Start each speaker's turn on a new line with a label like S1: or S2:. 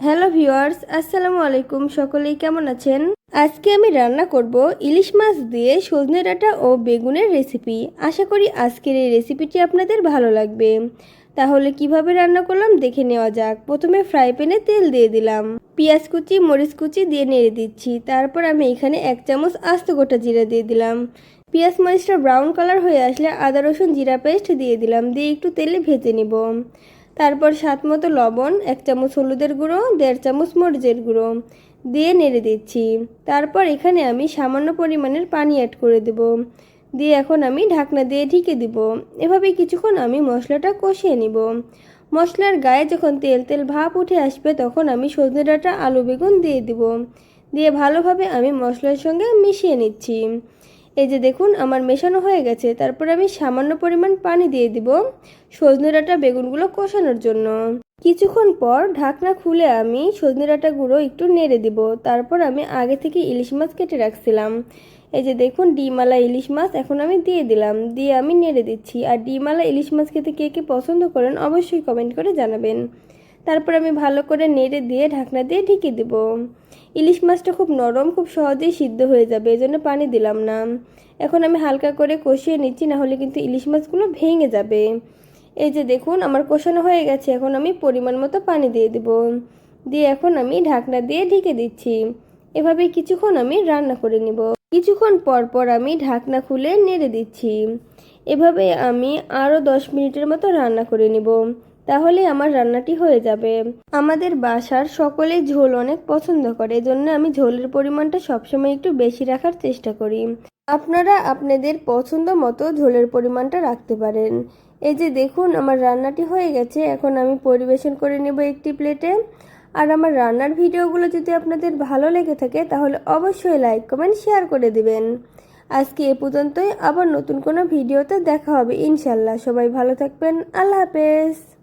S1: Hello viewers, আসসালামু আলাইকুম। সকলেই কেমন আছেন? আজকে আমি রান্না করব ইলিশ মাছ দিয়ে সজনে ডাঁটা ও বেগুনের রেসিপি। আশা করি আজকের এই রেসিপিটি আপনাদের ভালো লাগবে। তাহলে কীভাবে রান্না করলাম দেখে নেওয়া যাক। প্রথমে ফ্রাই প্যানে তেল দিয়ে দিলাম। পেঁয়াজ কুচি, মরিচ কুচি দিয়ে নেড়ে দিচ্ছি। তারপর আমি এখানে এক চামচ আস্ত গোটা জিরা দিয়ে দিলাম। পেঁয়াজ মরিচটা ব্রাউন কালার হয়ে আসলে আদা রসুন জিরা পেস্ট দিয়ে দিলাম। দিয়ে একটু তেলে ভেজে নিব। তারপর স্বাদ মতো লবণ, এক চামচ হলুদের গুঁড়ো, দেড় চামচ মরিচের গুঁড়ো দিয়ে নেড়ে দিচ্ছি। তারপর এখানে আমি সামান্য পরিমাণের পানি অ্যাড করে দেব। দিয়ে এখন আমি ঢাকনা দিয়ে ঢেকে দিব। এভাবে কিছুক্ষণ আমি মশলাটা কষিয়ে নিব। মশলার গায়ে যখন তেল তেল ভাপ উঠে আসবে, তখন আমি সজনে ডাঁটা আলু বেগুন দিয়ে দিব। দিয়ে ভালোভাবে আমি মশলার সঙ্গে মিশিয়ে নিচ্ছি। এই যে দেখুন, আমার মেশানো হয়ে গেছে। তারপর আমি সামান্য পরিমাণ পানি দিয়ে দিব সজনে ডাঁটা বেগুনগুলো কষানোর জন্য। কিছুক্ষণ পর ঢাকনা খুলে আমি সজনে ডাঁটা গুঁড়ো একটু নেড়ে দিব। তারপর আমি আগে থেকে ইলিশ মাছ কেটে রাখছিলাম। এই যে দেখুন ডিমালা ইলিশ মাছ এখন আমি দিয়ে দিলাম। দিয়ে আমি নেড়ে দিচ্ছি। আর ডিমালা ইলিশ মাছ খেতে কে কে পছন্দ করেন অবশ্যই কমেন্ট করে জানাবেন। তারপর আমি ভালো করে নেড়ে দিয়ে ঢাকনা দিয়ে ঢেকে দেব। ইলিশ মাছটা খুব নরম, খুব সহজেই সিদ্ধ হয়ে যাবে, এজন্য পানি দিলাম না। এখন আমি হালকা করে কষিয়ে নিচ্ছি, না হলে কিন্তু ইলিশ মাছগুলো ভেঙে যাবে। এই যে দেখুন, আমার কষানো হয়ে গেছে, এখন আমি পরিমাণ মতো পানি দিয়ে দেব। দিয়ে এখন আমি ঢাকনা দিয়ে ঢেকে দিচ্ছি। এভাবে কিছুক্ষণ আমি রান্না করে নিব। কিছুক্ষণ পর পর আমি ঢাকনা খুলে নেড়ে দিচ্ছি। এভাবে আমি আরও দশ মিনিটের মতো রান্না করে নিব। তাহলে আমার রান্নাটি হয়ে যাবে। আমাদের বাসার সকলে ঝোল অনেক পছন্দ করে, এজন্য আমি ঝোলের পরিমাণটা সবসময় একটু বেশি রাখার চেষ্টা করি। আপনারা আপনাদের পছন্দ মতো ঝোলের পরিমাণটা রাখতে পারেন। এই যে দেখুন, আমার রান্নাটি হয়ে গেছে। এখন আমি পরিবেশন করে নেব একটি প্লেটে। আর আমার রান্নার ভিডিওগুলো যদি আপনাদের ভালো লেগে থাকে, তাহলে অবশ্যই লাইক, কমেন্ট, শেয়ার করে দিবেন। আজকে এ পর্যন্তই। আবার নতুন কোনো ভিডিওতে দেখা হবে, ইনশাল্লাহ। সবাই ভালো থাকবেন। আল্লাহ হাফেজ।